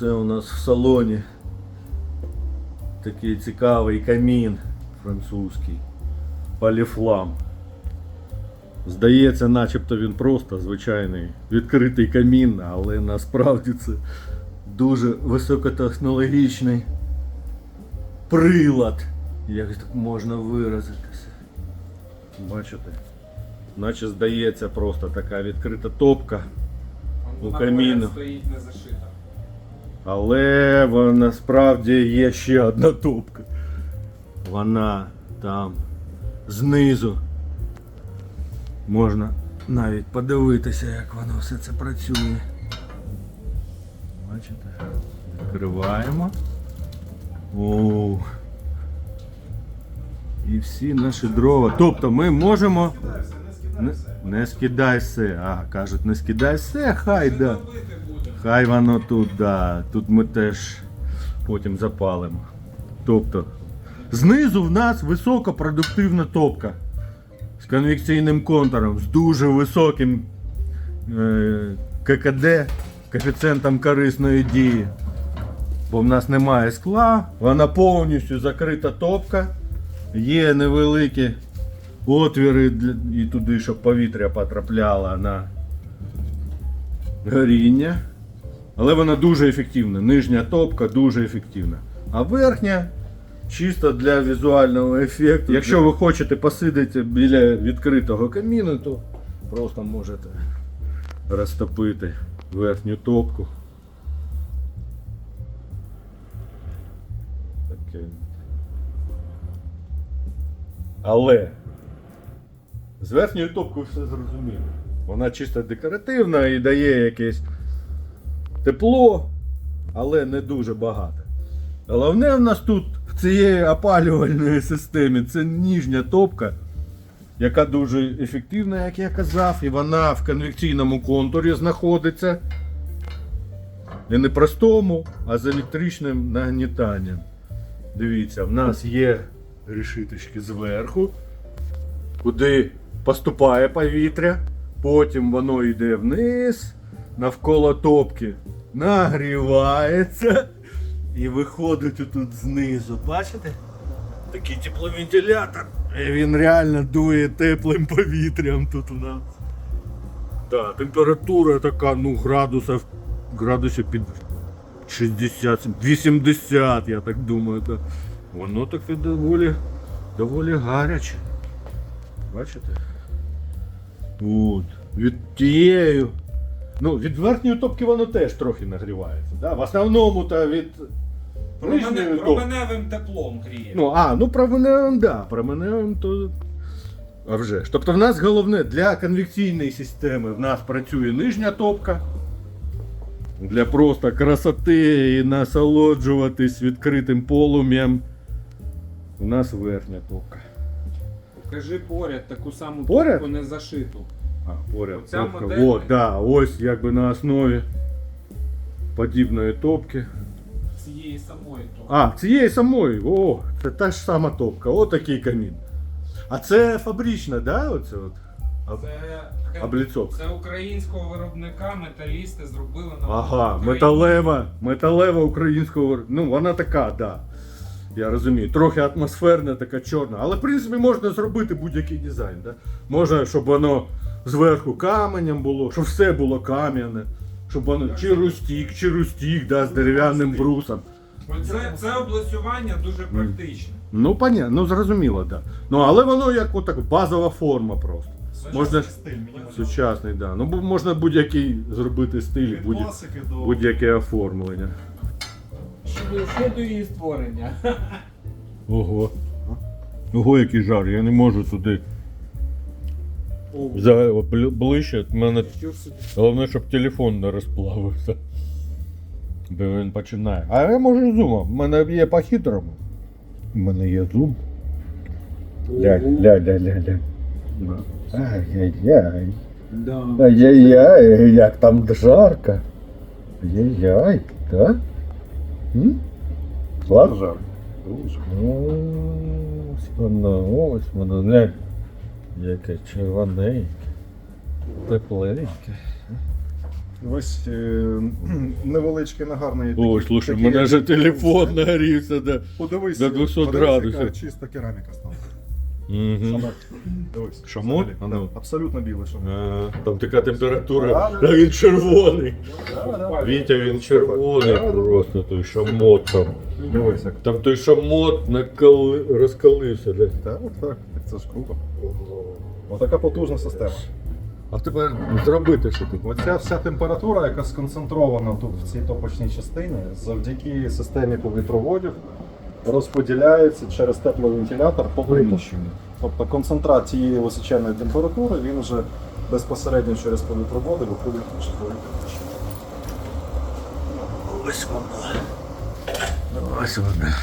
Оце у нас в салоні такий цікавий камін французький. Поліфлам. Здається, начебто він просто звичайний відкритий камін, але насправді це дуже високотехнологічний прилад, як так можна виразитися. Бачите? Наче здається просто така відкрита топка. У каміну. стоїть не зашита. Але вона, насправді є ще одна топка. Вона там знизу. Можна навіть подивитися, як воно все це працює. Бачите? Відкриваємо. О. І всі наші дрова. Тобто ми можемо. Не, не скидай все. А, кажуть, не скидай все, хай да. Хай воно тут, да. Тут ми теж потім запалимо. Тобто, знизу в нас високопродуктивна топка з конвекційним контуром, з дуже високим е, ККД, коефіцієнтом корисної дії. Бо в нас немає скла, вона повністю закрита топка, є невеликі отвіри і туди, щоб повітря потрапляло на горіння. Але вона дуже ефективна. Нижня топка дуже ефективна. А верхня чисто для візуального ефекту. Якщо ви хочете посидіти біля відкритого каміну, то просто можете розтопити верхню топку. Але з верхньою топкою все зрозуміло. Вона чисто декоративна і дає якесь тепло, але не дуже багато. Головне в нас тут в цієї опалювальної системі це ніжня топка, яка дуже ефективна, як я казав, і вона в конвекційному контурі знаходиться. І не простому, а з електричним нагнітанням. Дивіться, в нас є решіточки зверху, куди поступає повітря, потім воно йде вниз, навколо топки нагрівається і виходить отут знизу. Бачите? Такий тепловентилятор. І він реально дує теплим повітрям тут у нас. Да, температура така, ну, градусів, градусів під 60, 80, я так думаю. Так. Воно таке доволі, доволі гаряче. Бачите? От. Від тією. Ну, від верхньої топки воно теж трохи нагрівається. Да? В основному то від нижньої топки. Променевим теплом гріє. Ну, а, ну променевим, да, променевим то. А вже ж. Тобто в нас головне для конвекційної системи в нас працює нижня топка. Для просто красоти і насолоджуватись відкритим полум'ям. У нас верхня топка. Покажи поряд таку саму Поряд? топку не зашиту. А, поряд Оця топка. модель? О, да, ось якби на основі подібної топки. Цієї самої топки. А, цієї самої, о, це та ж сама топка, о такий камін. А це фабрична, да? Оце от? Це, обліцовка. це українського виробника металісти зробили на Ага, Україні. металева, металева українського. вир- Ну, вона така, да. Я розумію. Трохи атмосферна, така чорна. Але в принципі можна зробити будь-який дизайн. Да? Можна, щоб воно зверху каменем було, щоб все було кам'яне, щоб воно чи рустік, чи рустік, да, з дерев'яним брусом. Це, це облицювання дуже практичне. Ну, понятно, ну зрозуміло, так. Да. Ну, але воно як отак, базова форма просто. Можна сучасний, да. Ну, бу- можна будь-який зробити стиль, будь- класики до будь-яке оформлення. Ще до її створення. Ого. Ого, який жар, я не можу туди. За, бли- ближче, в мене головне, щоб телефон не розплавився. Бо він починає. А я можу зумом. У мене є по-хитрому. У мене є зум. Ля, ля, ля, ля, ля. Ай-яй-яй. Да. Ай-яй-яй, як там жарко. Ай-яй-яй, так? М? Клас? Жар. Ось воно, ось воно, глянь. Яке червоненьке. Тепленьке. Ось е, невеличкий нагарний. Ой, слушай, у мене же телефон нагрівся. Да. Подивись, до 200 подивись, градусів. яка чиста кераміка стала. Угу. Шамот. Дивись. Шамот? взагалі, А ну. да, Абсолютно білий шамот. Там така температура, Да, а він червоний. Вітя, він червоний просто, той шамот там. Дивись, як. Там той шамот наколи... розкалився. Так, так це ж круто. Отака потужна система. А тепер зробити що тут? Оця вся температура, яка сконцентрована тут в цій топочній частині, завдяки системі повітроводів розподіляється через тепловентилятор по приміщенню. Тобто концентрат цієї височенної температури він вже безпосередньо через повітроводи виходить в житлові приміщення. Ось вона. Ось вона.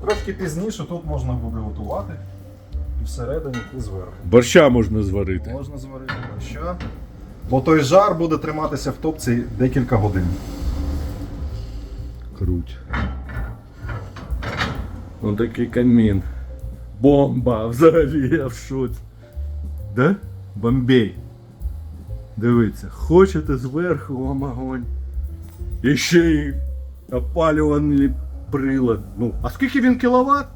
Трошки пізніше тут можна буде готувати і всередині, і зверху. Борща можна зварити. Можна зварити борща. Бо той жар буде триматися в топці декілька годин. Круть. Ось такий камін. Бомба! Взагалі я в шоці. Да? Бомбей. Дивіться, хочете зверху вам огонь. І ще й опалювальний прилад. Ну, а скільки він кіловат?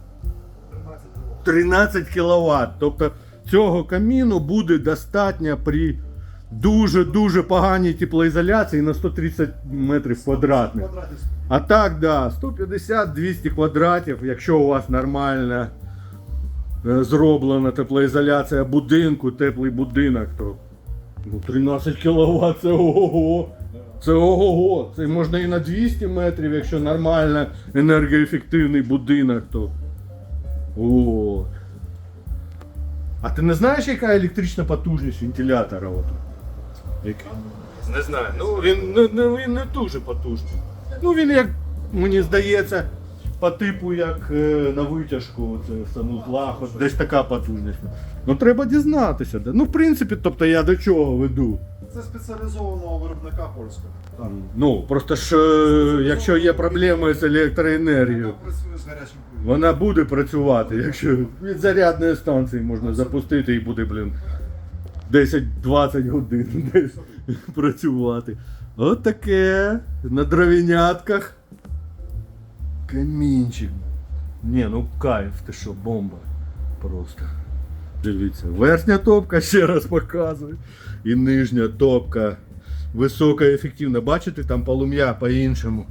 13 кВт. Тобто цього каміну буде достатньо при дуже-дуже поганій теплоізоляції на 130 метрів квадратних. А так, да, 150-200 квадратів, якщо у вас нормальна е, зроблена теплоізоляція будинку, теплий будинок, то ну, 13 кВт це ого. Це ого. Це можна і на 200 метрів, якщо нормально енергоефективний будинок, то. О. А ти не знаєш, яка електрична потужність вентилятора? От? Яка? Не знаю. Ну він не, не, він не дуже потужний. Ну він як, мені здається, по типу як е, на витяжку це от десь така потужність. Ну треба дізнатися. Ну, в принципі, тобто я до чого веду. Це спеціалізованого виробника польського. Ну, просто ж, е, якщо є проблеми з електроенергією, Працює з гарячим повітрям. вона буде працювати. Якщо від зарядної станції можна запустити і буде, блін, 10-20 годин десь працювати. От таке на дровінятках. Камінчик. Ні, ну кайф, ти що, бомба. Просто. Дивіться, верхня топка, ще раз показую. І нижня топка. Висока і ефективна. Бачите, там полум'я по-іншому.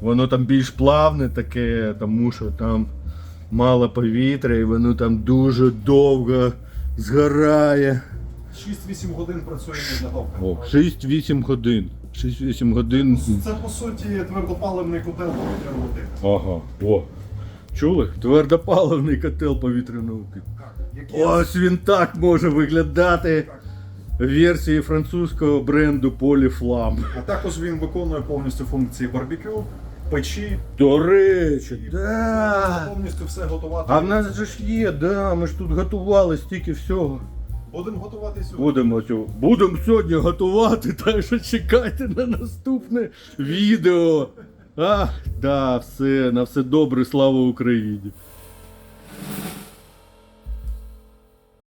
Воно там більш плавне таке, тому що там мало повітря і воно там дуже довго згорає. 6-8 годин працює нижня топка. О, 6-8 годин. 6-8 годин. Це по суті твердопаливний котел повітряного типу. Ага, о. Чули? Твердопаливний котел повітряного типу. Ось він так може виглядати в версії французького бренду Polyflam. А також він виконує повністю функції барбекю, печі, До речі, да. повністю все готувати. А в нас же ж є, да, ми ж тут готували стільки всього. Будемо готувати сьогодні. Будемо цю- будемо сьогодні готувати, так що чекайте на наступне відео. А, да, все, на все добре, слава Україні.